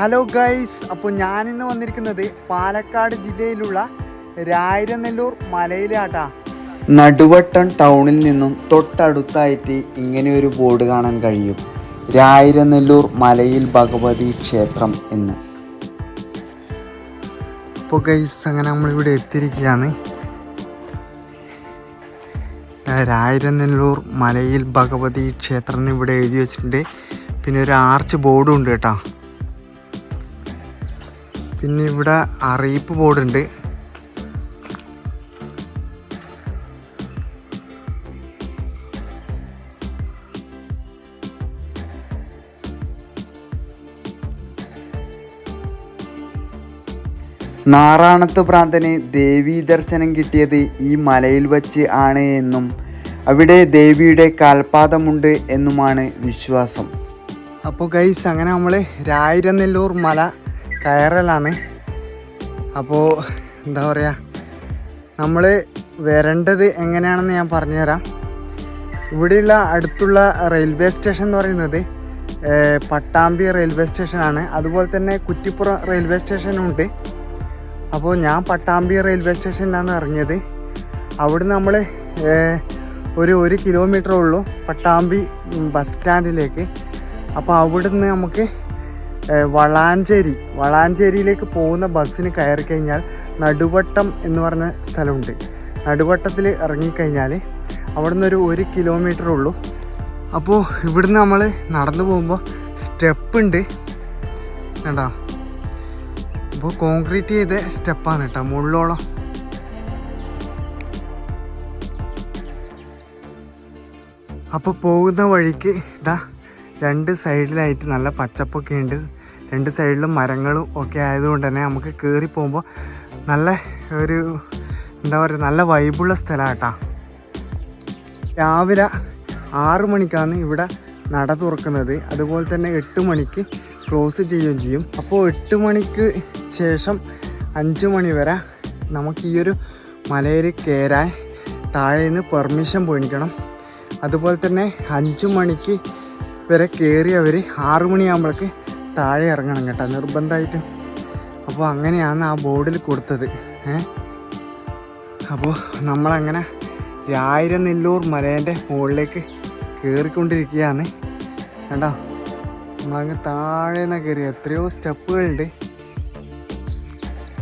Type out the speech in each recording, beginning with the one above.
Hello guys അപ്പോൾ ഞാൻ ഇന്ന് വന്നിരിക്കുന്നത് പാലക്കാട് ജില്ലയിലുള്ള രായിരനെല്ലൂർ മലയിലാട്ടാ. നടുവട്ടൺ ടൗണിൽ നിന്നും തൊട്ടടുത്തായിട്ട് ഇങ്ങനെ ഒരു ബോർഡ് കാണാൻ കഴിയും. രായിരനെല്ലൂർ മലയിൽ ഭഗവതി ക്ഷേത്രം എന്ന്. അപ്പോൾ ഗൈസ് അങ്ങനെ നമ്മളിവിടെ എത്തിയിരിക്കുകയാണ്. രായിരനെല്ലൂർ മലയിൽ ഭഗവതി ക്ഷേത്രം ഇവിടെ എഴുതി വെച്ചിട്ടുണ്ട്. പിന്നെ ഒരു ആർച്ച് ബോർഡും ഉണ്ട് കേട്ടോ. പിന്നെ ഇവിടെ അറിയിപ്പ് ബോർഡുണ്ട്. നാറാണത്ത് ഭ്രാന്തന് ദേവീ ദർശനം കിട്ടിയത് ഈ മലയിൽ വച്ച് ആണ് എന്നും അവിടെ ദേവിയുടെ കാൽപാദമുണ്ട് എന്നുമാണ് വിശ്വാസം. അപ്പോൾ ഗൈസ് അങ്ങനെ നമ്മൾ രായിരനെല്ലൂർ മല കയറലാണ്. അപ്പോൾ എന്താ പറയുക നമ്മൾ വരേണ്ടത് എങ്ങനെയാണെന്ന് ഞാൻ പറഞ്ഞുതരാം. ഇവിടെയുള്ള അടുത്തുള്ള റെയിൽവേ സ്റ്റേഷൻ എന്ന് പറയുന്നത് പട്ടാമ്പി റെയിൽവേ സ്റ്റേഷനാണ്. അതുപോലെ തന്നെ കുറ്റിപ്പുറം റെയിൽവേ സ്റ്റേഷനും ഉണ്ട്. അപ്പോൾ ഞാൻ പട്ടാമ്പി റെയിൽവേ സ്റ്റേഷനിലാണ് ഇറങ്ങിയത്. അവിടെ നമ്മൾ ഒരു ഒരു കിലോമീറ്റർ ഉള്ളൂ പട്ടാമ്പി ബസ് സ്റ്റാൻഡിലേക്ക്. അപ്പോൾ അവിടുന്ന് നമുക്ക് വളാഞ്ചേരി വളാഞ്ചേരിയിലേക്ക് പോകുന്ന ബസ്സിന് കയറി കഴിഞ്ഞാൽ നടുവട്ടം എന്ന് പറഞ്ഞ സ്ഥലമുണ്ട്. നടുവട്ടത്തിൽ ഇറങ്ങിക്കഴിഞ്ഞാൽ അവിടെ ഒരു ഒരു കിലോമീറ്റർ ഉള്ളൂ. അപ്പോൾ ഇവിടുന്ന് നമ്മൾ നടന്നു പോകുമ്പോൾ സ്റ്റെപ്പ് ഉണ്ട്. കേട്ടോ അപ്പോൾ കോൺക്രീറ്റ് ചെയ്ത സ്റ്റെപ്പാണ് കേട്ടോ മുകളിലോളം. അപ്പോൾ പോകുന്ന വഴിക്ക് ഇതാ രണ്ട് സൈഡിലായിട്ട് നല്ല പച്ചപ്പൊക്കെ ഉണ്ട്. രണ്ട് സൈഡിലും മരങ്ങളും ഒക്കെ ആയതുകൊണ്ട് തന്നെ നമുക്ക് കയറി പോകുമ്പോൾ നല്ല ഒരു എന്താ പറയുക നല്ല വൈബുള്ള സ്ഥലമാണ് കേട്ടോ രാവിലെ ആറ് മണിക്കാണ് ഇവിടെ നട തുറക്കുന്നത്. അതുപോലെ തന്നെ എട്ട് മണിക്ക് ക്ലോസ് ചെയ്യുകയും ചെയ്യും. അപ്പോൾ എട്ട് മണിക്ക് ശേഷം അഞ്ച് മണി വരെ നമുക്ക് ഈ ഒരു മലയിൽ കയറാൻ താഴെ നിന്ന് പെർമിഷൻ പോയിക്കണം അതുപോലെ തന്നെ അഞ്ച് മണിക്ക് വരെ കയറിയവർ ആറു മണിയാകുമ്പോഴേക്ക് താഴെ ഇറങ്ങണം കേട്ടോ നിർബന്ധമായിട്ടും. അപ്പോൾ അങ്ങനെയാണ് ആ ബോർഡിൽ കൊടുത്തത്. ഏഹ് അപ്പോൾ നമ്മളങ്ങനെ രായിരനെല്ലൂർ മലേന്റെ മുകളിലേക്ക് കയറിക്കൊണ്ടിരിക്കുകയാണ് കേട്ടോ നമ്മളങ്ങ് താഴെ നിന്ന് കയറി എത്രയോ സ്റ്റെപ്പുകളുണ്ട്.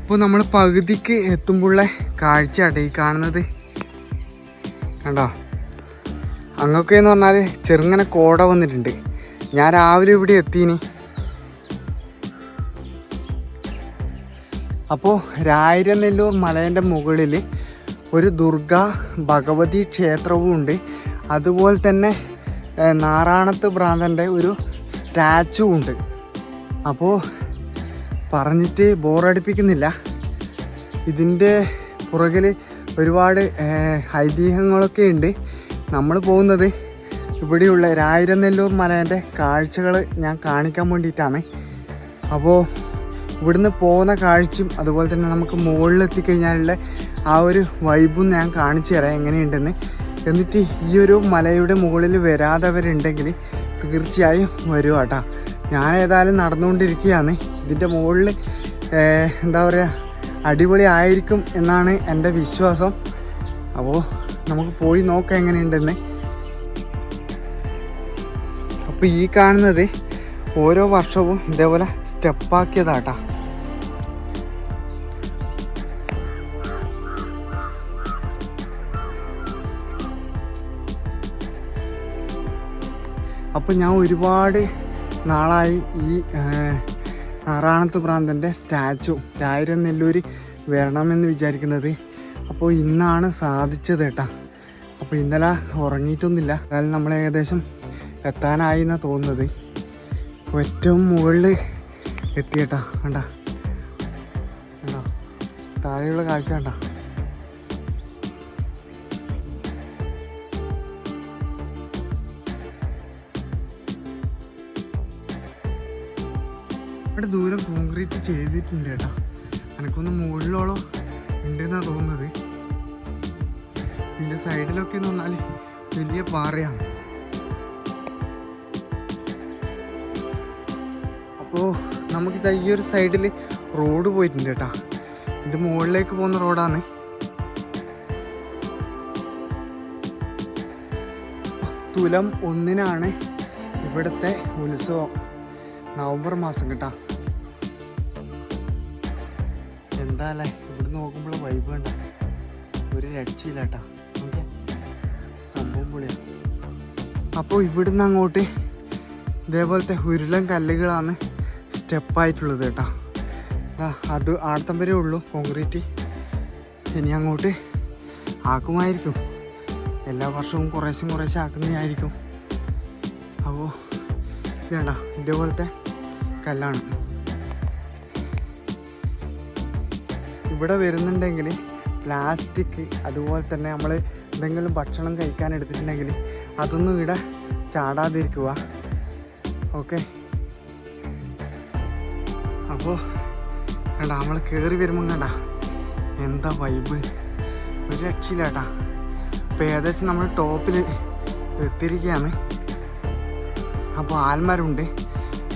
ഇപ്പോൾ നമ്മൾ പകുതിക്ക് എത്തുമ്പോഴുള്ള കാഴ്ച ഈ കാണുന്നത്. കണ്ടോ? അങ്ങൊക്കെ എന്ന് പറഞ്ഞാൽ ചെറുങ്ങനെ കോട വന്നിട്ടുണ്ട്. ഞാൻ രാവിലെ ഇവിടെ എത്തീനി. അപ്പോൾ രായിരനെല്ലൂർ മലേന്റെ മുകളിൽ ഒരു ദുർഗ ഭഗവതി ക്ഷേത്രവും ഉണ്ട്. അതുപോലെ തന്നെ നാറാണത്ത് ഭ്രാന്തന്റെ ഒരു സ്റ്റാച്ചു ഉണ്ട്. അപ്പോൾ പറഞ്ഞിട്ട് ബോറടിപ്പിക്കുന്നില്ല. ഇതിന്റെ പുറകിൽ ഒരുപാട് ഐതിഹ്യങ്ങളൊക്കെ ഉണ്ട്. നമ്മൾ പോകുന്നത് ഇവിടെയുള്ള രായിരനെല്ലൂർ മലേന്റെ കാഴ്ചകൾ ഞാൻ കാണിക്കാൻ വേണ്ടിയിട്ടാണ്. അപ്പോൾ ഇവിടുന്ന് പോകുന്ന കാഴ്ചയും അതുപോലെ തന്നെ നമുക്ക് മുകളിലെത്തിക്കഴിഞ്ഞാലുള്ള ആ ഒരു വൈബും ഞാൻ കാണിച്ചു തരാം എങ്ങനെയുണ്ടെന്ന്. എന്നിട്ട് ഈ ഒരു മലയുടെ മുകളിൽ വരാത്തവരുണ്ടെങ്കിൽ തീർച്ചയായും വരും കേട്ടോ. ഞാൻ ഏതായാലും നടന്നുകൊണ്ടിരിക്കുകയാണ്. ഇതിന്റെ മുകളിൽ എന്താ പറയുക അടിപൊളി ആയിരിക്കും എന്നാണ് എന്റെ വിശ്വാസം. അപ്പോൾ നമുക്ക് പോയി നോക്കാം എങ്ങനെയുണ്ടെന്ന്. അപ്പോൾ ഈ കാണുന്നത് ഓരോ വർഷവും ഇതേപോലെ സ്റ്റെപ്പാക്കിയതാട്ടാ അപ്പോൾ ഞാൻ ഒരുപാട് നാളായി ഈ ആറാണത്ത് ഭ്രാന്തന്റെ സ്റ്റാച്ചു രായിരം നെല്ലൂർ വരണമെന്ന് വിചാരിക്കുന്നത്. അപ്പോൾ ഇന്നാണ് സാധിച്ചത് കേട്ടാ. അപ്പോൾ ഇന്നലെ ഉറങ്ങിയിട്ടൊന്നുമില്ല. അതായത് നമ്മൾ ഏകദേശം എത്താനായി എന്നാണ് തോന്നുന്നത്. ഏറ്റവും മുകളിൽ എത്തിയേട്ടാ കണ്ട. കണ്ടോ? താഴെയുള്ള കാഴ്ച കണ്ട. ഇവിടെ ദൂരം കോൺക്രീറ്റ് ചെയ്തിട്ടുണ്ട് കേട്ടോ. എനക്കൊന്ന് മുകളിലോളം ഉണ്ടെന്നാണ് തോന്നുന്നത്. ഇതിന്റെ സൈഡിലൊക്കെ എന്ന് പറഞ്ഞാൽ വലിയ പാറയാണ്. അപ്പോൾ നമുക്കിത് ഈ ഒരു സൈഡിൽ റോഡ് പോയിട്ടുണ്ട് കേട്ടോ. ഇത് മുകളിലേക്ക് പോകുന്ന റോഡാണ് തുലം ഒന്നിനാണ് ഇവിടുത്തെ ഉത്സവം നവംബർ മാസം കേട്ടാ. എന്താ അല്ലേ? ഇവിടെ നോക്കുമ്പോൾ വൈബ് ഉണ്ട് ഒരു രക്ഷയില്ല കേട്ടാ നോക്കിയേ. സംഭവം പൊളിയാണ് അപ്പോൾ ഇവിടുന്ന് അങ്ങോട്ട് ഇതേപോലത്തെ ഉരുളൻ കല്ലുകളാണ് സ്റ്റെപ്പായിട്ടുള്ളത് കേട്ടോ. അത് ആടത്തം വരെ ഉള്ളൂ കോൺക്രീറ്റ് ഇനി അങ്ങോട്ട് ആക്കുമായിരിക്കും. എല്ലാ വർഷവും കുറേശ്ശെ കുറേശ്ശെ ആക്കുന്നതായിരിക്കും. അപ്പോൾ ഇതേണ്ട ഇതേപോലത്തെ കല്ലാണ്. ഇവിടെ വരുന്നുണ്ടെങ്കിൽ പ്ലാസ്റ്റിക് അതുപോലെ തന്നെ നമ്മൾ എന്തെങ്കിലും ഭക്ഷണം കഴിക്കാൻ എടുത്തിട്ടുണ്ടെങ്കിൽ അതൊന്നും ഇവിടെ ചാടാതിരിക്കുക. ഓക്കെ അപ്പോൾ കണ്ട നമ്മൾ കയറി വരുമ്പം കണ്ട എന്താ വൈബ് ഒരു രക്ഷയില്ല കേട്ടാ അപ്പോൾ ഏകദേശം നമ്മൾ ടോപ്പിൽ എത്തിയിരിക്കുകയാണ്. അപ്പോൾ ആൽമാരുണ്ട്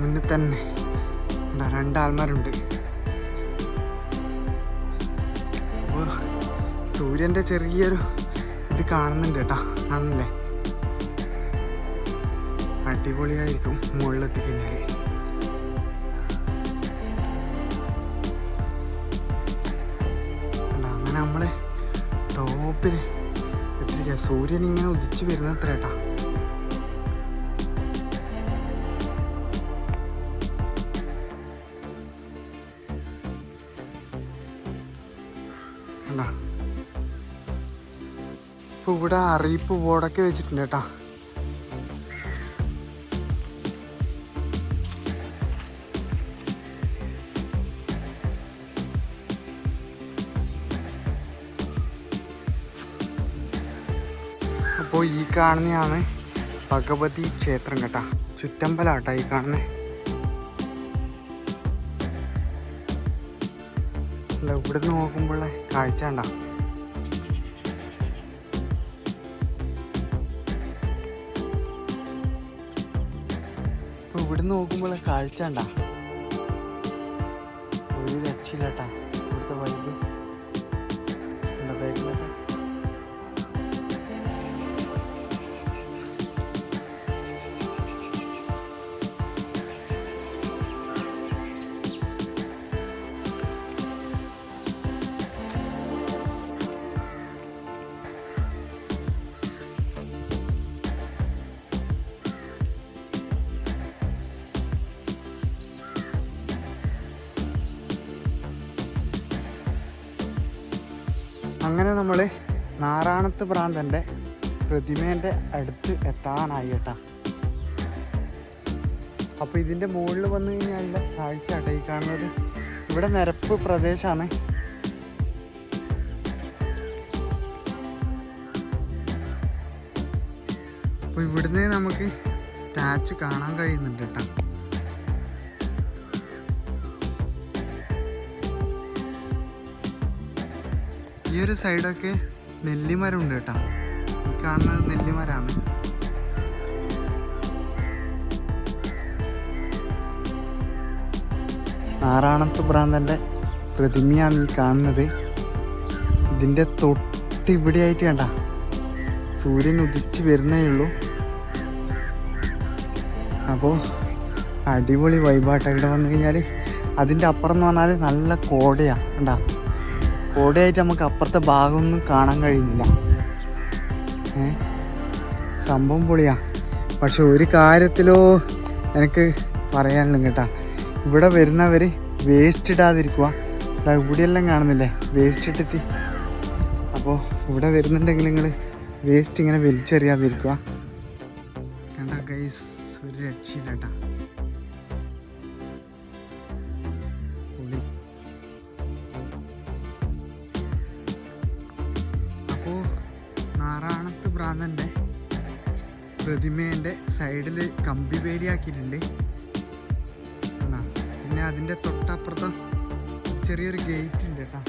മുന്നിൽ തന്നെ. രണ്ട് ആൽമാരുണ്ട് സൂര്യന്റെ ചെറിയൊരു ഇത് കാണുന്നുണ്ട് കേട്ടോ. കാണുന്നില്ലേ? അടിപൊളിയായിരിക്കും മുകളിലെത്തി കഴിഞ്ഞാൽ അങ്ങനെ നമ്മൾ ടോപ്പിൽ എത്തിരിക്കുക സൂര്യൻ ഇങ്ങനെ ഉദിച്ചു വരുന്ന അത്ര കേട്ടാ. കണ്ടോ? ഇപ്പൊ ഇവിടെ അറിയിപ്പ് ബോർഡൊക്കെ വെച്ചിട്ടുണ്ട് കേട്ടാ. അപ്പോൾ ഈ കാണുന്നതാണ് ഭഗവതി ക്ഷേത്രം കേട്ടാ. ചുറ്റമ്പലാട്ടാ ഈ കാണുന്നത് അല്ല ഇവിടുന്ന് നോക്കുമ്പോഴുള്ള കാഴ്ച കണ്ടാ. നോക്കുമ്പോഴുള്ള കാഴ്ച ഉണ്ടാ ഒരു രക്ഷയില്ലാട്ടാ. അങ്ങനെ നമ്മൾ നാറാണത്ത് പ്രാന്തന്റെ പ്രതിമേന്റെ അടുത്ത് എത്താനായി കേട്ടാ. അപ്പോൾ ഇതിന്റെ മുകളിൽ വന്നു കഴിഞ്ഞാൽ കാഴ്ച അടയി കാണുന്നത് ഇവിടെ നിരപ്പ് പ്രദേശമാണ് അപ്പോൾ ഇവിടുന്ന് നമുക്ക് സ്റ്റാച്ച് കാണാൻ കഴിയുന്നുണ്ട് കേട്ടോ. ഈ ഒരു സൈഡൊക്കെ നെല്ലിമരം ഉണ്ട് കേട്ടോ. ഈ കാണുന്നത് നെല്ലിമരമാണ് ആറാണത്ത് ഭ്രാന്തന്റെ പ്രതിമയാണ് ഈ കാണുന്നത്. ഇതിന്റെ തൊട്ട് ഇവിടെയായിട്ട് കണ്ട സൂര്യൻ ഉദിച്ച് വരുന്നേ ഉള്ളൂ. അപ്പോൾ അടിപൊളി വൈബാട്ടോ ഇവിടെ വന്നു കഴിഞ്ഞാൽ അതിന്റെ അപ്പുറം എന്ന് പറഞ്ഞാൽ നല്ല കോടയാണ് കണ്ടാ. കോടയായിട്ട് നമുക്ക് അപ്പുറത്തെ ഭാഗമൊന്നും കാണാൻ കഴിയുന്നില്ല. സംഭവം പൊളിയാ. പക്ഷെ ഒരു കാര്യത്തിലോ എനിക്ക് പറയാനുള്ളൂ കേട്ടാ. ഇവിടെ വരുന്നവർ വേസ്റ്റ് ഇടാതിരിക്കുക ഇവിടെയെല്ലാം കാണുന്നില്ലേ? വേസ്റ്റ് ഇട്ടിട്ട്. അപ്പോൾ ഇവിടെ വരുന്നുണ്ടെങ്കിൽ നിങ്ങൾ വേസ്റ്റ് ഇങ്ങനെ വലിച്ചെറിയാതിരിക്കുക കണ്ട ഗൈസ് ഒരു രക്ഷയില്ല കേട്ടാ. പ്രതിമേന്റെ സൈഡിൽ കമ്പി വേലിയാക്കിയിട്ടുണ്ട് പിന്നെ അതിന്റെ തൊട്ടപ്പുറത്ത് ചെറിയൊരു ഗേറ്റ് ഉണ്ട് കേട്ടോ.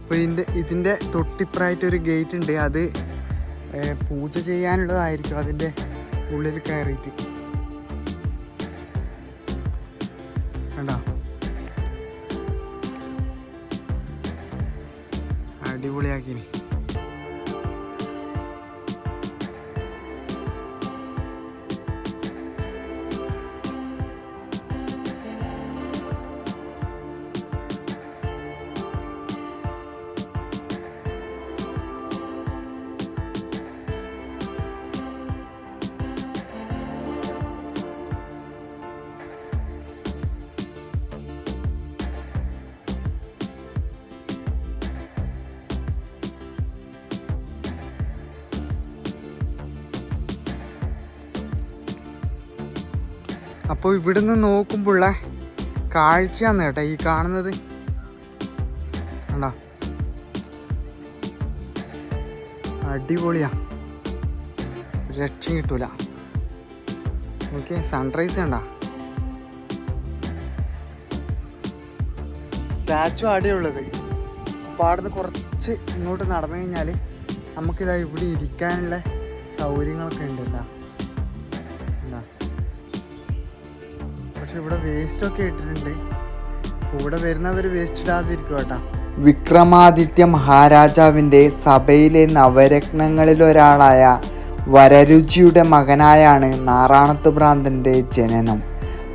അപ്പോൾ ഇതിന്റെ ഇതിന്റെ തൊട്ടിപ്പുറമായിട്ടൊരു ഗേറ്റ് ഉണ്ട്. അത് പൂജ ചെയ്യാനുള്ളതായിരിക്കും അതിന്റെ ഉള്ളിൽ കയറിയിട്ട്. അപ്പോൾ ഇവിടുന്ന് നോക്കുമ്പോഴുള്ള കാഴ്ചയാണ് കേട്ടോ ഈ കാണുന്നത്. കണ്ടോ? അടിപൊളിയാ. രക്ഷയും കിട്ടൂല. ഓക്കെ സൺറൈസ് കണ്ട? സ്റ്റാച്ചു ആടെയുള്ളത് അപ്പോൾ അവിടുന്ന് കുറച്ച് ഇങ്ങോട്ട് നടന്നു കഴിഞ്ഞാൽ നമുക്കിതാ ഇവിടെ ഇരിക്കാനുള്ള സൗകര്യങ്ങളൊക്കെ ഉണ്ട് കേട്ടോ. പക്ഷെ ഇവിടെ വേസ്റ്റ് ഒക്കെ ഇട്ടിട്ടുണ്ട്. കൂടെ വരുന്നവർ വേസ്റ്റ് ഇടാതിരിക്കും കേട്ടാ. വിക്രമാദിത്യ മഹാരാജാവിന്റെ സഭയിലെ നവരത്നങ്ങളിലൊരാളായ വരരുചിയുടെ മകനായാണ് നാറാണത്ത് ഭ്രാന്തന്റെ ജനനം.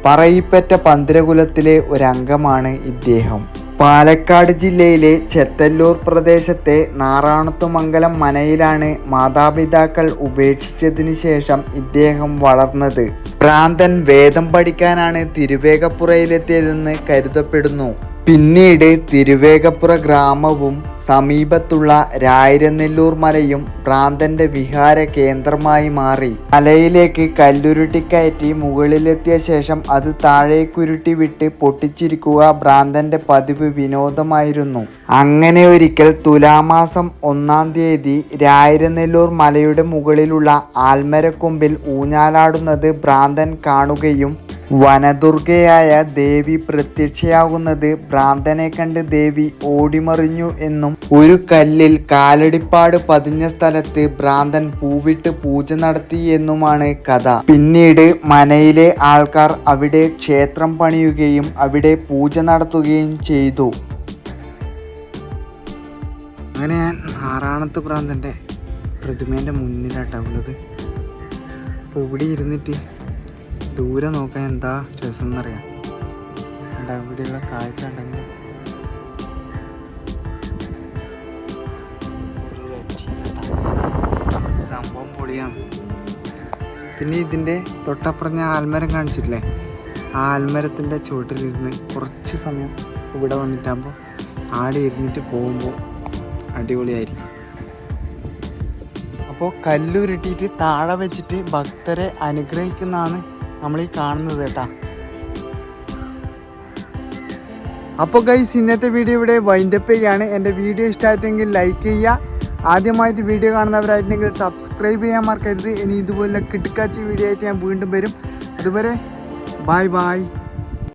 പറയിപ്പറ്റ പന്തിരകുലത്തിലെ ഒരംഗമാണ് ഇദ്ദേഹം. പാലക്കാട് ജില്ലയിലെ ചെത്തല്ലൂർ പ്രദേശത്തെ നാറാണത്തുമംഗലം മനയിലാണ് മാതാപിതാക്കൾ ഉപേക്ഷിച്ചതിന് ശേഷം ഇദ്ദേഹം വളർന്നത്. ഭ്രാന്തൻ വേദം പഠിക്കാനാണ് തിരുവേഗപ്പുറയിലെത്തിയതെന്ന് കരുതപ്പെടുന്നു. പിന്നീട് തിരുവേഗപ്പുറ ഗ്രാമവും സമീപത്തുള്ള രായിരനെല്ലൂർ മലയും ഭ്രാന്തന്റെ വിഹാര കേന്ദ്രമായി മാറി. മലയിലേക്ക് കല്ലുരുട്ടിക്കയറ്റി മുകളിലെത്തിയ ശേഷം അത് താഴേക്കുരുട്ടി വിട്ട് പൊട്ടിച്ചിരിക്കുക ഭ്രാന്തന്റെ പതിവ് വിനോദമായിരുന്നു. അങ്ങനെ ഒരിക്കൽ തുലാമാസം ഒന്നാം തീയതി രായിരനെല്ലൂർ മലയുടെ മുകളിലുള്ള ആൽമരക്കൊമ്പിൽ ഊഞ്ഞാലാടുന്നത് ഭ്രാന്തൻ കാണുകയും വനദുർഗയായ ദേവി പ്രത്യക്ഷയാകുന്നത് ഭ്രാന്തനെ കണ്ട് ദേവി ഓടിമറിഞ്ഞു എന്നും ഒരു കല്ലിൽ കാലടിപ്പാട് പതിഞ്ഞ സ്ഥലത്ത് ഭ്രാന്തൻ പൂവിട്ട് പൂജ നടത്തി എന്നുമാണ് കഥ. പിന്നീട് മനയിലെ ആൾക്കാർ അവിടെ ക്ഷേത്രം പണിയുകയും അവിടെ പൂജ നടത്തുകയും ചെയ്തു. അങ്ങനെ ഞാൻ ആറാണത്ത് പ്രാന്തന്റെ പ്രതിമേന്റെ മുന്നിലാട്ടാ ഉള്ളത്. അപ്പോൾ ഇവിടെ ഇരുന്നിട്ട് ദൂരെ നോക്കാൻ എന്താ രസം എന്നറിയാം കണ്ടോ ഇവിടെയുള്ള കാഴ്ച ഉണ്ടെങ്കിൽ. സംഭവം പൊളിയാണ്. പിന്നെ ഇതിന്റെ തൊട്ടപ്പുറം ഞാൻ ആൽമരം കാണിച്ചിട്ടില്ലേ? ആ ആൽമരത്തിന്റെ ചുവട്ടിലിരുന്ന് കുറച്ച് സമയം ഇവിടെ വന്നിട്ടാകുമ്പോൾ ആടെ ഇരുന്നിട്ട് പോകുമ്പോൾ അടിപൊളിയായിരിക്കും. അപ്പോൾ കല്ലുരുട്ടിയിട്ട് താഴെ വെച്ചിട്ട് ഭക്തരെ അനുഗ്രഹിക്കുന്നതാണ് നമ്മൾ ഈ കാണുന്നത് കേട്ടാ. അപ്പോൾ ഗൈസ് ഇന്നത്തെ വീഡിയോ ഇവിടെ വൈൻഡപ്പ് ചെയ്യുകയാണ് എന്റെ വീഡിയോ ഇഷ്ടമായിട്ടെങ്കിൽ ലൈക്ക് ചെയ്യുക. ആദ്യമായിട്ട് വീഡിയോ കാണുന്നവരായിട്ടുണ്ടെങ്കിൽ സബ്സ്ക്രൈബ് ചെയ്യാൻ മറക്കരുത്. ഇനി ഇതുപോലെ കിട്ടുക്കാച്ചി വീഡിയോ ആയിട്ട് ഞാൻ വീണ്ടും വരും. അതുവരെ ബായ് ബായ്